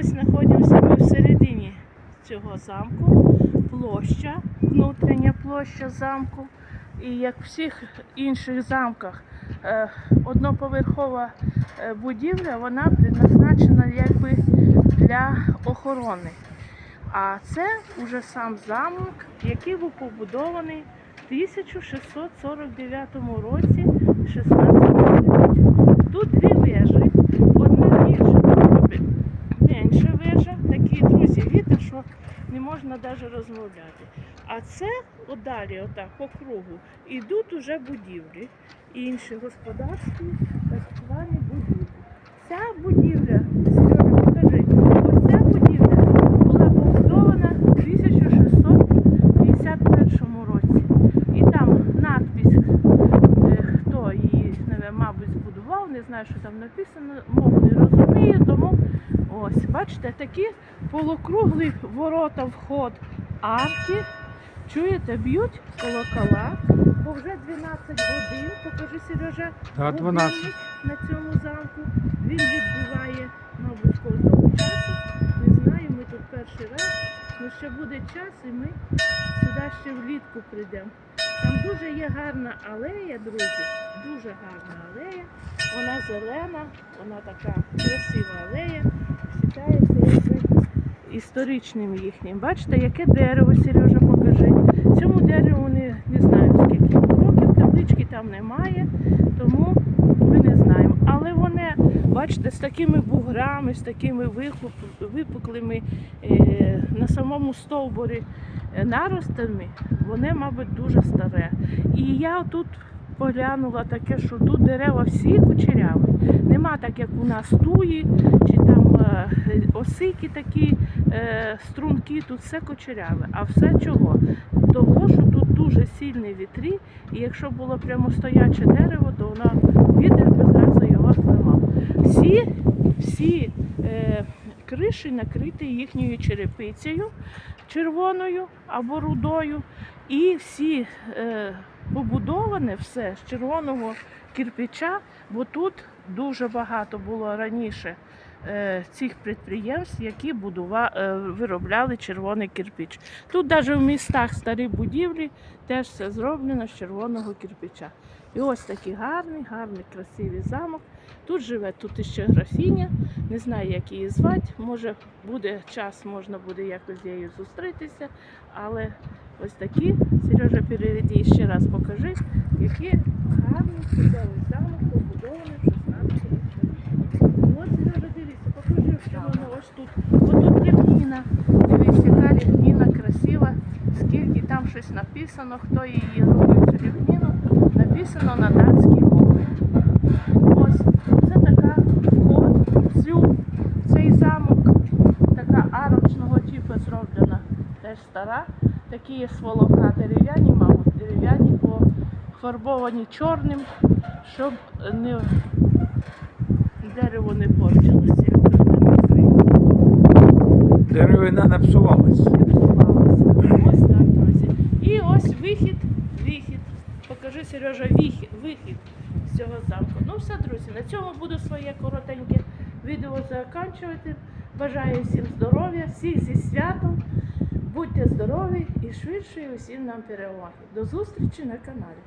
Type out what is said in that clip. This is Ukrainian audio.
ось знаходимося ми всередині цього замку. Площа, внутрішня площа замку. І як в всіх інших замках, е, одноповерхова е, будівля, вона предназначена якби для охорони. А це вже сам замок, який був побудований в 1649 році, 16 століття. Тут дві вежі, одна більша, друга бі- менша вежа. Такі, друзі, вітер, що не можна навіть розмовляти. А це отдалі, отак, по кругу, ідуть уже будівлі, інші господарські та складні будівлі. Ця будівля, покажи, ось ця будівля була побудована в 1651 році. І там надпись, е, хто її, мабуть, збудував, не знаю, що там написано, мов не розумію, тому ось, бачите, такі полукруглі ворота вход арки. Чуєте, б'ють колокола, бо вже 12 годин, покажи Сережа, Да, 12. на цьому замку. Він відбиває, мабуть, кожного часу. Не знаю, ми тут перший раз. Ну ще буде час і ми сюди ще влітку прийдемо. Там дуже є гарна алея, друзі, дуже гарна алея. Вона зелена, вона така красива алея. Вважається якби історичним їхнім. Бачите, яке дерево, Сережа, покажи. Цьому дереву не, не знаю скільки років, таблички там немає, тому ми не знаємо. Але вони, бачите, з такими буграми, з такими випуклими е, на самому стовбурі е, наростами, вони, мабуть, дуже старе. І я тут поглянула таке, що тут дерева всі кучеряві. Нема так, як у нас туї, чи там е, осики такі струнки, тут все кучеряве. А все чого? Того, що тут дуже сильний вітрі, і якщо було прямо стояче дерево, то воно вітер би зразу його зламав. Всі, всі е, криші накриті їхньою черепицею червоною або рудою, і всі е, побудоване все з червоного кирпича, бо тут дуже багато було раніше е, цих підприємств, які будува, е, виробляли червоний кирпич. Тут навіть в містах старі будівлі теж все зроблено з червоного кирпича. І ось такий гарний, гарний, красивий замок. Тут живе тут ще графіня, не знаю, як її звати. Може, буде час, можна буде якось з нею зустрітися. Але ось такі, Сережа, перейди ще раз покажи, який гарний чудовий замок побудований в 16 столітті. Ось, Сережа, дивіться, покажи, що воно ось тут. Ось тут ліпніна. Дивись, яка ліпніна красива. Скільки там щось написано, хто її робив цю ліпніну, написано на датській мові. Ось це така вход в цю, цей замок, така арочного типу зроблена, теж стара. Такі є сволока дерев'яні, мабуть, дерев'яні, пофарбовані чорним, щоб не, дерево не порчилося. Деревина не псувалась. Не псувалося. Ось так, друзі. І ось вихід, вихід. Покажи, Сережа, вихід, вихід з цього замку. Ну все, друзі, на цьому буду своє коротеньке відео закінчувати. Бажаю всім здоров'я, всіх зі святом. Будьте здорові і швидше усім нам перемоги. До зустрічі на каналі.